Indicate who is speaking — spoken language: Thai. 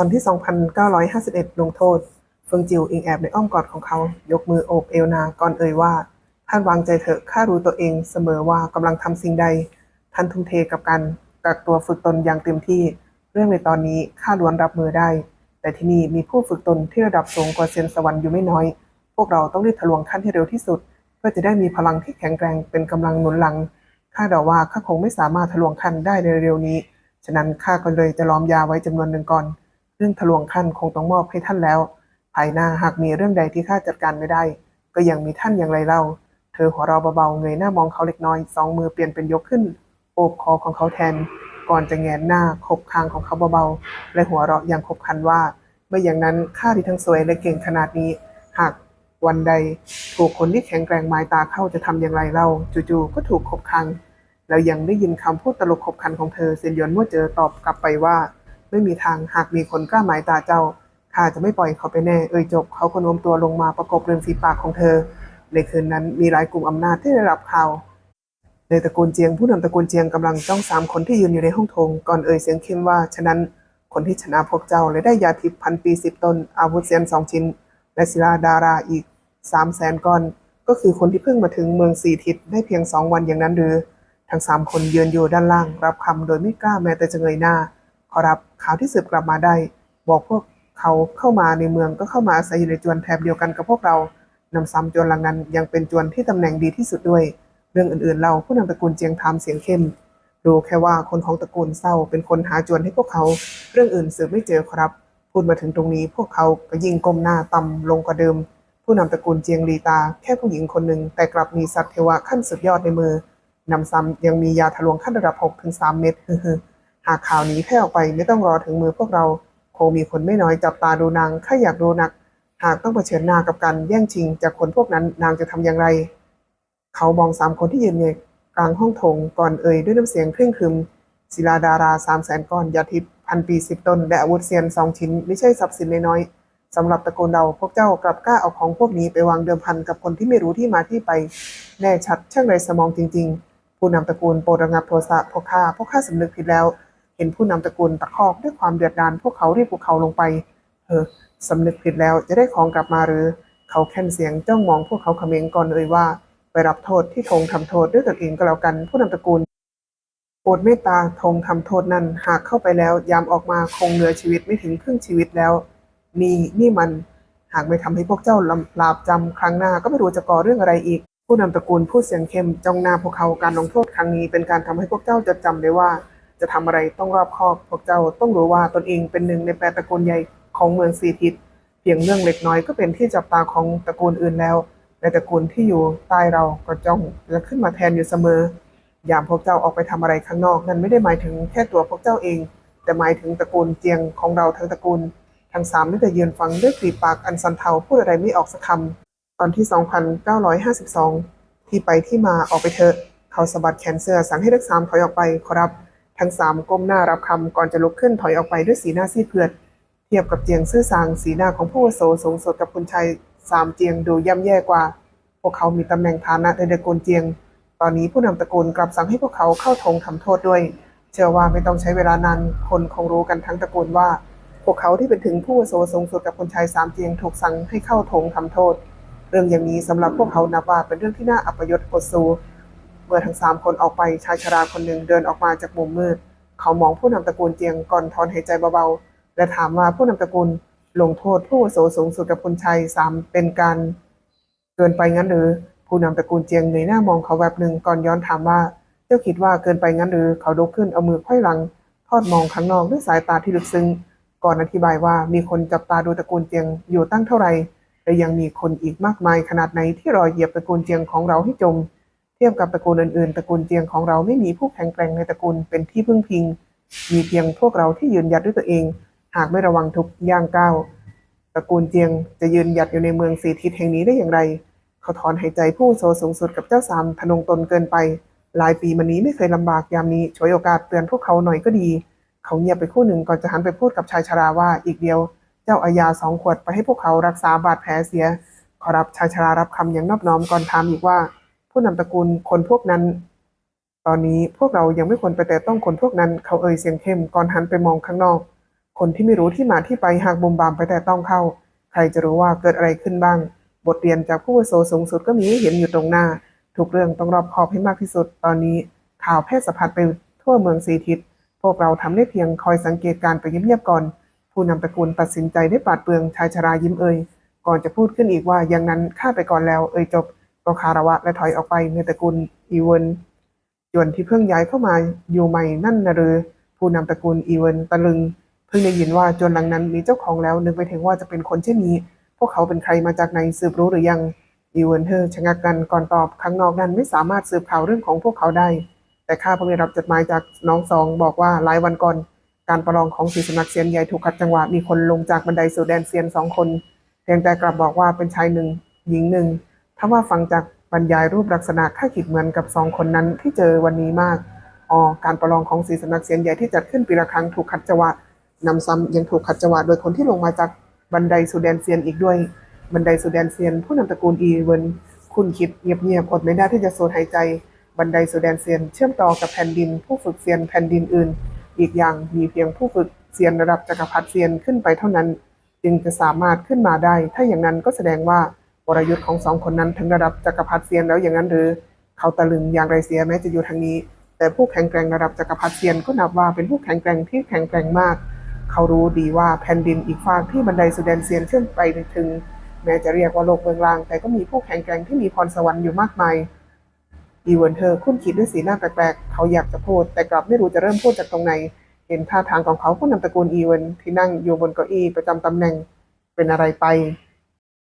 Speaker 1: อนที่ 2,951 ลงโทษ เฟิงจิวอิงแอบในอ้อมกอดของเขา ยกมือโอบเอวนาก่อนเอ่ยว่า ท่านวางใจเถอะข้ารู้ตัวเองเสมอว่ากำลังทำสิ่งใด ท่านทุ่มเทกับการกักตัวฝึกตนอย่างเต็มที่ เรื่องในตอนนี้ข้าล้วนรับมือได้ แต่ที่นี่มีผู้ฝึกตนที่ระดับสูงกว่าเซียนสวรรค์อยู่ไม่น้อย พวกเราต้องรีบทะลวงขั้นให้เร็วที่สุด เพื่อจะได้มีพลังที่แข็งแกร่งเป็นกำลังหนุนหลังข้าเดาว่าข้าคงไม่สามารถทะลวงขั้นได้ในเร็วนี้ ฉะนั้นข้าก็เลยจะล้อมยาไว้จำนวนหนึ่งก่อน เรื่องทะลวงขั้นคงต้องมอบให้ท่านแล้ว ภายหน้าหากมีเรื่องใดที่ข้าจัดการไม่ได้ ก็ยังมีท่านอย่างไรเล่า เธอหัวเราะเบาๆเงยหน้ามองเขาเล็กน้อยสองมือเปลี่ยนเป็นยกขึ้น โอบคอของเขาแทน ก่อนจะแงนหน้าขบคางของเขาเบาๆและหัวเราะอย่างขบขันว่าไม่อย่างนั้นข้าที่ทั้งสวยและเก่งขนาดนี้ หากวันใด ถูกคนที่แข็งแกร่งมายตาเข้าจะทำอย่างไรเล่าจู่ๆก็ถูกขบคังแล้วยังได้ยินคำพูดตลกขบขันของเธอเซียนยวนมั่วเจอตอบกลับไปว่า ไม่มีทางหากมีคนกล้าหมายตาเจ้าข้าจะไม่ปล่อยเขาไปแน่ เอ่ยจบ เขาก็โน้มตัวลงมาประกบริมฝีปากของเธอ ในคืนนั้นมีหลายกลุ่มอำนาจที่ได้รับข่าวในตระกูลเจียงผู้นำตระกูลเจียงกำลังจ้องสามคนที่ยืนอยู่ในห้องโถงก่อนเอ่ยเสียงเข้มว่า ฉะนั้นคนที่ชนะพวกเจ้าและได้ยาทิพย์พันปีสิบตน อาวุธเซียนสองชิ้น และศิลาดาราอีกสามแสนก้อน ก็คือคนที่เพิ่งมาถึงเมืองสี่ทิศได้เพียงสองวันอย่างนั้นหรือ ทั้งสามคนยืนอยู่ด้านล่าง รับคำโดยไม่กล้าแม้แต่จะเงยหน้า ขอรับ ข่าวที่สืบกลับมาได้ บอกพวกเขาเข้ามาในเมืองก็เข้ามาอาศัยอยู่ในจวนแถบเดียวกันกับพวกเรานำซ้ำจวนลังนั้นยังเป็นจวนที่ตำแหน่งดีที่สุดด้วย เรื่องอื่นๆ เราผู้นำตระกูลเจียงทำเสียงเข้มรู้แค่ว่าคนของตระกูลเศร้าเป็นคนหาจวนให้พวกเขา เรื่องอื่นสืบไม่เจอครับ พูดมาถึงตรงนี้พวกเขาก็ยิ่งก้มหน้าต่ำลงกว่าเดิม ผู้นำตระกูลเจียงลีตา แค่ผู้หญิงคนหนึ่งแต่กลับมีสัตว์เทวะขั้นสุดยอดในมือนำซ้ำยังมียาทะลวงขั้นระดับ6ถึง3เม็ด หากข่าวนี้แพร่ออกไปไม่ต้องรอถึงมือพวกเรา คงมีคนไม่น้อยจับตาดูนางข้าอยากดูนัก หากต้องเผชิญหน้ากับการแย่งชิงจากคนพวกนั้นนางจะทำอย่างไร เขามองสามคนที่ยืนอยู่กลางห้องโถงก่อนเอ่ยด้วยน้ำเสียงเคร่งครึมศิลาดาราสามแสนก้อนยาทิพย์พันปีสิบต้นและอาวุธเซียนสองชิ้น ไม่ใช่ทรัพย์สินน้อยสำหรับตระกูลเราพวกเจ้ากลับกล้าเอาของพวกนี้ไปวางเดิมพันกับคนที่ไม่รู้ที่มาที่ไป แน่ชัดช่างไรสมองจริง ๆ ผู้นำตระกูลโปรดระงับโทสะพวกข้าพวกข้าสำนึกผิดแล้ว เห็นผู้นำตระกูลตะคอกด้วยความเดือดดาลพวกเขาเรีบพวกเขาลงไป เออสำนึกผิดแล้วจะได้ของกลับมาหรือ เขาแค่นเสียงจ้องมองพวกเขาเขม็งก่อนเอ่ยว่า ไปรับโทษที่ธงทำโทษด้วยตนเองก็แล้วกันผู้นำตระกูลโปรดเมตตาธงทำโทษนั้นหากเข้าไปแล้วยามออกมาคงเหลือชีวิตไม่ถึงครึ่งชีวิตแล้ว นี่นี่มันหากไม่ทำให้พวกเจ้าลำลาบจำครั้งหน้าก็ไม่รู้จะก่อเรื่องอะไรอีก ผู้นำตระกูลพูดเสียงเข้มจ้องหน้าพวกเขาการลงโทษครั้งนี้เป็นการทำให้พวกเจ้าจดจำได้ว่า จะทำอะไรต้องรอบคอบ พวกเจ้าต้องรู้ว่าตนเองเป็นหนึ่งในแปดตระกูลใหญ่ของเมืองสีทิศเพียงเรื่องเล็กน้อยก็เป็นที่จับตาของตระกูลอื่นแล้วและตระกูลที่อยู่ใต้เราก็จ้องและขึ้นมาแทนอยู่เสมอ ยามพวกเจ้าออกไปทำอะไรข้างนอกนั้นไม่ได้หมายถึงแค่ตัวพวกเจ้าเอง แต่หมายถึงตระกูลเจียงของเราทั้งตระกูล ทั้งสามได้แต่ยืนฟังด้วยกลีบปากอันสันเทาพูดอะไรไม่ออกสักคำตอนที่ 2952 ที่ไปที่มาออกไปเถอะ เขาสะบัดแขนเสื้อสั่งให้ทั้งสามถอยออกไปขอรับ ทั้งสามก้มหน้ารับคำก่อนจะลุกขึ้นถอยออกไปด้วยสีหน้าซีดเผือด เทียบกับเจียงซื่อสางสีหน้าของผู้วโสสูงสดกับคุณชายสามเจียงดูย่ำแย่กว่า พวกเขามีตำแหน่งฐานะในตระกูลเจียง ตอนนี้ผู้นำตระกูลกลับสั่งให้พวกเขาเข้าธงทำโทษด้วย เชื่อว่าไม่ต้องใช้เวลานานคนคงรู้กันทั้งตระกูลว่า พวกเขาที่เป็นถึงผู้วโสสูงสดกับคุณชายสามเจียงถูกสั่งให้เข้าธงทำโทษ เรื่องอย่างนี้สำหรับพวกเขานับว่าเป็นเรื่องที่น่าอัปยศอดสู มื่อทั้งสามคนออกไปชายชราคนหนึ่งเดินออกมาจากมุมมืด เขามองผู้นำตระกูลเจียงก่อนถอนหายใจเบาๆ และถามว่าผู้นำตระกูลลงโทษผู้อาวุโสสูงสุดกับคุณชัยสามเป็นการเกินไปงั้นหรือ ผู้นำตระกูลเจียงเงยหน้ามองเขาแวบหนึ่งก่อนย้อนถามว่า เจ้าคิดว่าเกินไปงั้นหรือ เขาลุกขึ้นเอามือไขว้หลัง ทอดมองข้างนอกด้วยสายตาที่ลึกซึ้งก่อนอธิบายว่ามีคนจับตาดูตระกูลเจียงอยู่ตั้งเท่าไหร่และยังมีคนอีกมากมายขนาดไหนที่รอเหยียบตระกูลเจียงของเราให้จม ทียบกับตระกูลอื่นๆ ตระกูลเจียงของเราไม่มีผู้แข็งแกร่งในตระกูลเป็นที่พึ่งพิง มีเพียงพวกเราที่ยืนหยัดด้วยตัวเอง หากไม่ระวังทุกย่างก้าว ตระกูลเจียงจะยืนหยัดอยู่ในเมืองสีทิศแห่งนี้ได้อย่างไร เขาถอนหายใจผู้โสสูงสุดกับเจ้าสามทนงตนเกินไป หลายปีมานี้ไม่เคยลำบากยามนี้ฉวยโอกาสเตือนพวกเขาหน่อยก็ดี เขาเงียบไปคู่หนึ่งก่อนจะหันไปพูดกับชายชราว่าอีกเดียว เจ้าอายาสองขวดไปให้พวกเขารักษาบาดแผลเสีย ขอรับชายชรารับคำอย่างนอบน้อมก่อนถามอีกว่า ผู้นำตระกูลคนพวกนั้น ตอนนี้พวกเรายังไม่ควรไปแต่ต้องคนพวกนั้น เขาเอ่ยเสียงเข้มก่อนหันไปมองข้างนอก คนที่ไม่รู้ที่มาที่ไปหากบุมบามไปแต่ต้องเข้า ใครจะรู้ว่าเกิดอะไรขึ้นบ้าง บทเรียนจากผู้วโสสูงสุดก็มีให้เห็นอยู่ตรงหน้า ทุกเรื่องต้องรอบคอบให้มากที่สุด ตอนนี้ข่าวแพร่สะพัดไปทั่วเมืองสีทิศ พวกเราทำได้เพียงคอยสังเกตการไปเงียบๆก่อน ผู้นำตระกูลตัดสินใจได้ปาดเปรื่องชายชรายิ้มเอ่ยก่อนจะพูดขึ้นอีกว่าอย่างนั้นข้าไปก่อนแล้วเอ่ยจบ ก็คารวะและถอยออกไปในตระกูลอีเวนยวนที่เพิ่งย้ายเข้ามาอยู่ใหม่นั่นนะหรือ ผู้นำตระกูลอีเวนตะลึง เพิ่งได้ยินว่าจวนหลังนั้นมีเจ้าของแล้วนึกไปถึงว่าจะเป็นคนเช่นนี้ พวกเขาเป็นใครมาจากไหนสืบรู้หรือยังอีเวนเธอชะงักกันก่อนตอบข้างนอกนั้นไม่สามารถสืบข่าวเรื่องของพวกเขาได้ แต่ข้าเพิ่งได้รับจดหมายจากน้องสองบอกว่าหลายวันก่อน การประลองของสีสนักเซียนใหญ่ถูกขัดจังหวะมีคนลงจากบันไดสู่แดนเซียนสองคน เพียงแต่กลับบอกว่าเป็นชายหนึ่ง หญิงหนึ่ง ถ้าว่าฟังจากบรรยายรูปลักษณะข้าคิดเหมือนกับสองคนนั้นที่เจอวันนี้มากอ๋อการประลองของสีสำนักเซียนใหญ่ที่จัดขึ้นปีละครั้งถูกขัดจังหวะนำซ้ำยังถูกขัดจังหวะโดยคนที่ลงมาจากบันไดสู่แดนเซียนอีกด้วย บันไดสู่แดนเซียน ผู้นำตระกูลอีเวนคุณคิดเงียบๆอดไม่ได้ที่จะสูดหายใจ บันไดสู่แดนเซียน เชื่อมต่อกับแผ่นดิน ผู้ฝึกเซียนแผ่นดินอื่น อีกอย่างมีเพียงผู้ฝึกเซียนระดับจักรพรรดิเซียนขึ้นไปเท่านั้น จึงจะสามารถขึ้นมาได้ ถ้าอย่างนั้นก็แสดงว่า วรยุทธ์ของสองคนนั้นถึงระดับจักรพรรดิเซียนแล้วอย่างนั้นหรือ เขาตะลึงอย่างไรเสียแม้จะอยู่ทางนี้ แต่ผู้แข็งแกร่งระดับจักรพรรดิเซียนก็นับว่าเป็นผู้แข็งแกร่งที่แข็งแกร่งมาก เขารู้ดีว่าแผ่นดินอีกฝากที่บันไดสุดแดนเซียนเชื่อมไปถึง แม้จะเรียกว่าโลกเมืองล่าง แต่ก็มีผู้แข็งแกร่งที่มีพรสวรรค์อยู่มากมายอีเวนเธอคุ้นคิดด้วยสีหน้าแปลกๆ เขาอยากจะพูด แต่กลับไม่รู้จะเริ่มพูดจากตรงไหน เห็นท่าทางของเขาผู้นำตระกูลอีเวนที่นั่งอยู่บนเก้าอี้ประจำตำแหน่งเป็นอะไรไป